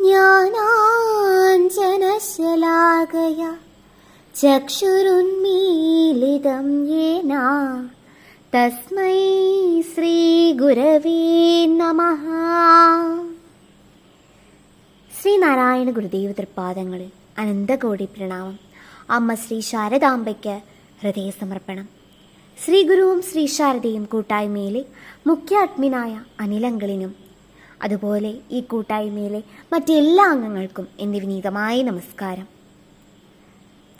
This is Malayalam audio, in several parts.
ज्ञानाञ्जनशलाकया चक्षुरुन्मीलितं येन तस्मै श्रीगुरवे नमः ശ്രീനാരായണ ഗുരുദേവ തൃപ്പാദങ്ങളിൽ അനന്തകോടി പ്രണാമം. അമ്മ ശ്രീ ശാരദാംബയ്ക്ക് ഹൃദയസമർപ്പണം. ശ്രീ ഗുരുവും ശ്രീ ശാരദയും കൂട്ടായ്മയിലെ മുഖ്യ അഡ്മിനായ അനിലങ്കളിനും അതുപോലെ ഈ കൂട്ടായ്മയിലെ മറ്റെല്ലാ അംഗങ്ങൾക്കും എന്റെ വിനീതമായ നമസ്കാരം.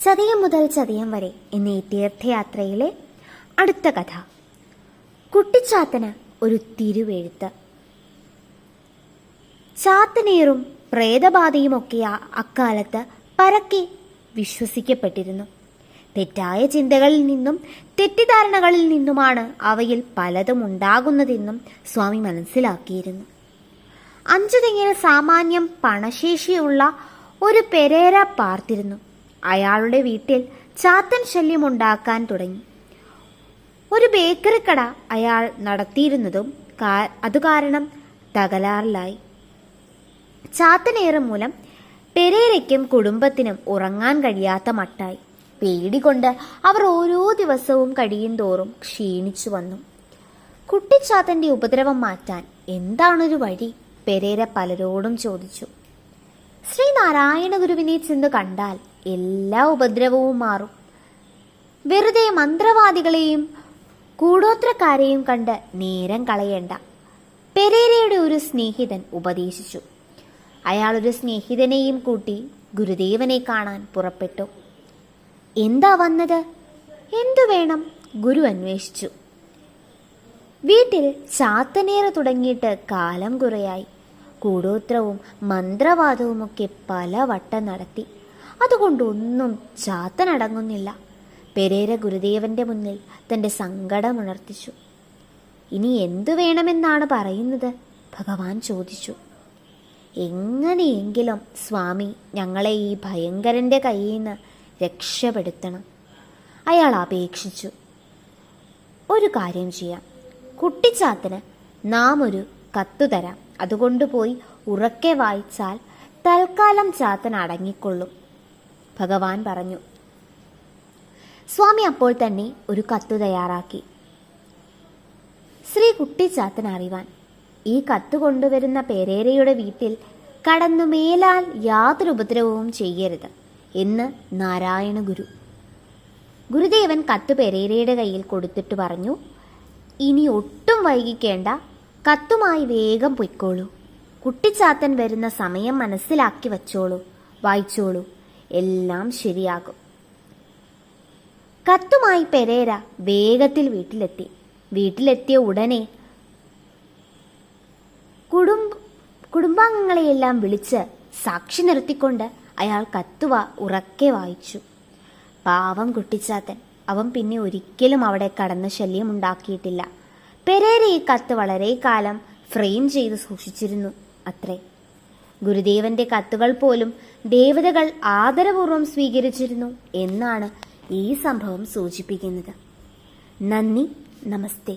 ചതയം മുതൽ ചതയം വരെ എന്ന ഈ തീർത്ഥയാത്രയിലെ അടുത്ത കഥ. കുട്ടിച്ചാത്തന് ഒരു തിരുവെഴുത്ത്. ചാത്തനീറും പ്രേതബാധയുമൊക്കെ അക്കാലത്ത് പരക്കെ വിശ്വസിക്കപ്പെട്ടിരുന്നു. തെറ്റായ ചിന്തകളിൽ നിന്നും തെറ്റിദ്ധാരണകളിൽ നിന്നുമാണ് അവയിൽ പലതും ഉണ്ടാകുന്നതെന്നും സ്വാമി മനസ്സിലാക്കിയിരുന്നു. അഞ്ചു തെങ്ങിന് സാമാന്യം പണശേഷിയുള്ള ഒരു പെരേര പാർത്തിരുന്നു. അയാളുടെ വീട്ടിൽ ചാത്തൻ ശല്യം ഉണ്ടാക്കാൻ തുടങ്ങി. ഒരു ബേക്കറി കട അയാൾ നടത്തിയിരുന്നതും അതുകാരണം അതു കാരണം തകരാറിലായി. ചാത്തനേറ് മൂലം പെരേരയ്ക്കും കുടുംബത്തിനും ഉറങ്ങാൻ കഴിയാത്ത മട്ടായി. പേടി കൊണ്ട് അവർ ഓരോ ദിവസവും കഴിയും തോറും ക്ഷീണിച്ചു വന്നു. കുട്ടിച്ചാത്തന്റെ ഉപദ്രവം മാറ്റാൻ എന്താണൊരു വഴി? പെരേര പലരോടും ചോദിച്ചു. ശ്രീനാരായണ ഗുരുവിനെ ചെന്ന് കണ്ടാൽ എല്ലാ ഉപദ്രവവും മാറും. വെറുതെ മന്ത്രവാദികളെയും കൂടോത്രക്കാരെയും കണ്ട് നേരം കളയേണ്ട. പെരേരയുടെ ഒരു സ്നേഹിതൻ ഉപദേശിച്ചു. അയാൾ ഒരു സ്നേഹിതനെയും കൂട്ടി ഗുരുദേവനെ കാണാൻ പുറപ്പെട്ടു. എന്താ വന്നത്? എന്തു വേണം? ഗുരു അന്വേഷിച്ചു. വീട്ടിൽ ചാത്തനേറ് തുടങ്ങിയിട്ട് കാലം കുറയായി. കൂടോത്രവും മന്ത്രവാദവുമൊക്കെ പല വട്ടം നടത്തി. അതുകൊണ്ടൊന്നും ചാത്തനടങ്ങുന്നില്ല. പെരേര ഗുരുദേവന്റെ മുന്നിൽ തന്റെ സങ്കടമുണർത്തിച്ചു ഇനി എന്തു വേണമെന്നാണ് പറയുന്നത്? ഭഗവാൻ ചോദിച്ചു. എങ്ങനെയെങ്കിലും സ്വാമി ഞങ്ങളെ ഈ ഭയങ്കരന്റെ കയ്യിൽ നിന്ന് രക്ഷപ്പെടുത്തണം. അയാൾ അപേക്ഷിച്ചു. ഒരു കാര്യം ചെയ്യാം. കുട്ടിച്ചാത്തന് നാം ഒരു കത്തു തരാം അതുകൊണ്ട് പോയി ഉറക്കെ വായിച്ചാൽ തൽക്കാലം ചാത്തൻ അടങ്ങിക്കൊള്ളും. ഭഗവാൻ പറഞ്ഞു സ്വാമി അപ്പോൾ തന്നെ ഒരു കത്തു തയ്യാറാക്കി. ശ്രീ കുട്ടിച്ചാത്തൻ അറിവാൻ ഈ കത്ത് കൊണ്ടുവരുന്ന പെരേരയുടെ വീട്ടിൽ കടന്നു മേലാൽ യാതൊരു ഉപദ്രവവും ചെയ്യരുത് എന്ന് നാരായണ ഗുരു. ഗുരുദേവൻ കത്ത് പെരേരയുടെ കയ്യിൽ കൊടുത്തിട്ട് പറഞ്ഞു ഇനി ഒട്ടും വൈകിക്കേണ്ട കത്തുമായി വേഗം പൊയ്ക്കോളൂ. കുട്ടിച്ചാത്തൻ വരുന്ന സമയം മനസ്സിലാക്കി വച്ചോളൂ. വായിച്ചോളൂ. എല്ലാം ശരിയാകും. കത്തുമായി പെരേര വേഗത്തിൽ വീട്ടിലെത്തി. വീട്ടിലെത്തിയ ഉടനെ കുടുംബ കുടുംബാംഗങ്ങളെയെല്ലാം വിളിച്ച് സാക്ഷി നിർത്തിക്കൊണ്ട് അയാൾ കത്തുവ ഉറക്കെ വായിച്ചു. പാവം കുട്ടിച്ചാത്തൻ. അവൻ പിന്നെ ഒരിക്കലും അവിടെ കടന്ന ശല്യം ഉണ്ടാക്കിയിട്ടില്ല. പെരേര ഈ കത്ത് വളരെ കാലം ഫ്രെയിം ചെയ്ത് സൂക്ഷിച്ചിരുന്നു അത്രേ. ഗുരുദേവന്റെ കത്തുകൾ പോലും ദേവതകൾ ആദരപൂർവം സ്വീകരിച്ചിരുന്നു എന്നാണ് ഈ സംഭവം സൂചിപ്പിക്കുന്നത്. നന്ദി നമസ്തേ.